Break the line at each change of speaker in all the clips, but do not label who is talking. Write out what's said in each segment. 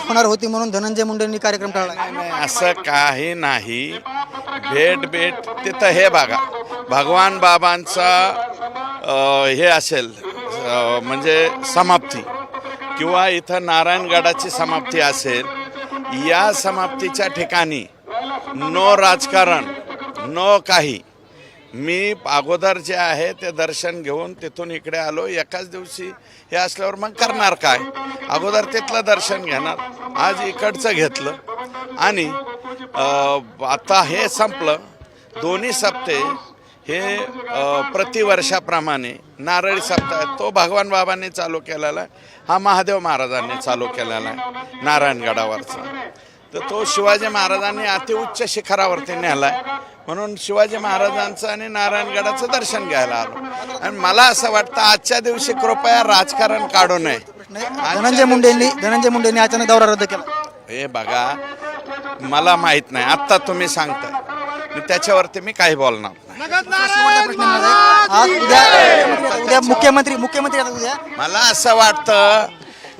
होणार होती म्हणून धनंजय मुंडेंनी कार्यक्रम टाळला.
नाही असं काही नाही. भेट भेट तिथं हे बघा. भगवान बाबांचा अ, हे असेल अ, म्हणजे समाप्ती. किंवा इथं नारायणगडाची समाप्ती असेल या समाप्तीच्या ठिकाणी नो राजकारण नो काही. मी अगोदर जे आहे ते दर्शन घेऊन तिथून इकडे आलो. एकाच दिवशी हे असल्यावर मग करणार काय? अगोदर तिथलं दर्शन घेणार. आज इकडचं घेतलं. आणि आता हे संपलं. दोन्ही सप्ते हे प्रतिवर्षाप्रमाणे नारळी सप्ताह तो भगवान बाबांनी चालू केलेला आहे. हा महादेव महाराजांनी चालू केलेला आहे. नारायणगडावरचा तर तो शिवाजी महाराजांनी अतिउच्च शिखरावरती नेलाय. म्हणून शिवाजी महाराजांचं आणि नारायणगडाचं दर्शन घ्यायला आलो. आणि मला असं वाटतं आजच्या दिवशी कृपया राजकारण काढू नये.
धनंजय मुंडेंनी धनंजय मुंडेंनी अचानक दौरा रद्द केला.
हे बघा मला माहीत नाही. आत्ता तुम्ही सांगताय. मी त्याच्यावरती मी काही बोलणार नाही.
आहे. आज उद्या उद्या मुख्यमंत्री मुख्यमंत्री आता उद्या?
मला असं वाटतं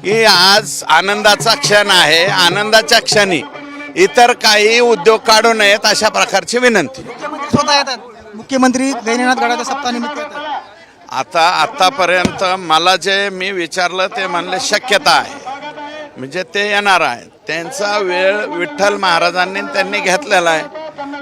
की आज आनंदाचा क्षण आहे. आनंदाच्या क्षणी इतर काही उद्योग काढू नयेत अशा प्रकारची विनंती.
मुख्यमंत्री स्वतः येतात. मुख्यमंत्री गैनीनाथ गडाच्या सप्ताहानिमित्त येतात.
आता आतापर्यंत मला जे मी विचारलं ते म्हणले शक्यता आहे. म्हणजे ते येणार आहे त्यांचा वेळ विठ्ठल महाराजांनी त्यांनी घेतलेला आहे.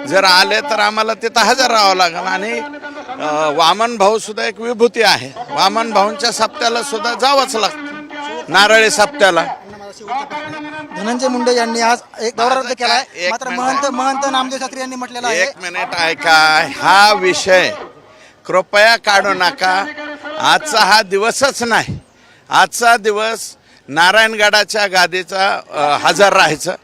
जर आले तर आम्हाला तिथं हजर राहावं लागेल. आणि अं, वामन भाऊ सुद्धा एक विभूती आहे. वामन भाऊंच्या सप्त्याला सुद्धा जावंच लागतं. नारळी सप्त्याला.
धनंजय मुंडे यांनी आज एक दौरा रद्द केला आहे.
एक
मात्र
मिनिट.
महंत महंत नामदेव शास्त्री यांनी म्हटलेलं आहे.
एक मिनिट ऐका. हा विषय कृपया काढू नका. आजचा हा दिवसच नाही. आजचा दिवस नारायणगडाच्या गादीचा हजर राहायचं.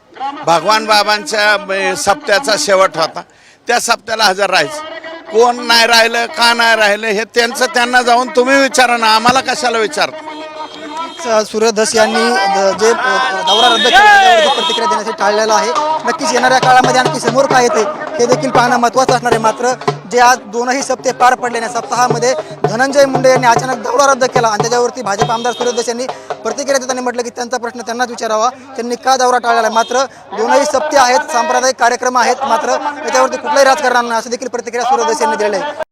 भगवान बाबांच्या सप्त्याचा शेवट होता. त्या सप्त्याला हजर राहायचं. कोण नाही राहिलं का नाही राहिलं हे त्यांचं त्यांना जाऊन तुम्ही विचारा ना. आम्हाला कशाला विचारता?
सूर्यधस यांनी जे दौरा रद्द केला त्याच्यावरती प्रतिक्रिया देण्यासाठी टाळलेला आहे नक्कीच येणाऱ्या काळामध्ये आणखी समोर काय येते हे देखील पाहणं महत्त्वाचं असणार आहे. मात्र जे आज दोनही सप्ते पार पडले नाही सप्ताहामध्ये धनंजय मुंडे यांनी अचानक दौरा रद्द केला आणि त्याच्यावरती भाजप आमदार सूर्यधस यांनी प्रतिक्रिया देताना म्हटलं की त्यांचा प्रश्न त्यांनाच विचारावा त्यांनी का दौरा टाळलेला आहे? मात्र दोनही सप्ते आहेत सांप्रदायिक कार्यक्रम आहेत मात्र याच्यावरती कुठलंही राजकारण नाही असं देखील प्रतिक्रिया सूर्यधस यांनी दिलेली आहे.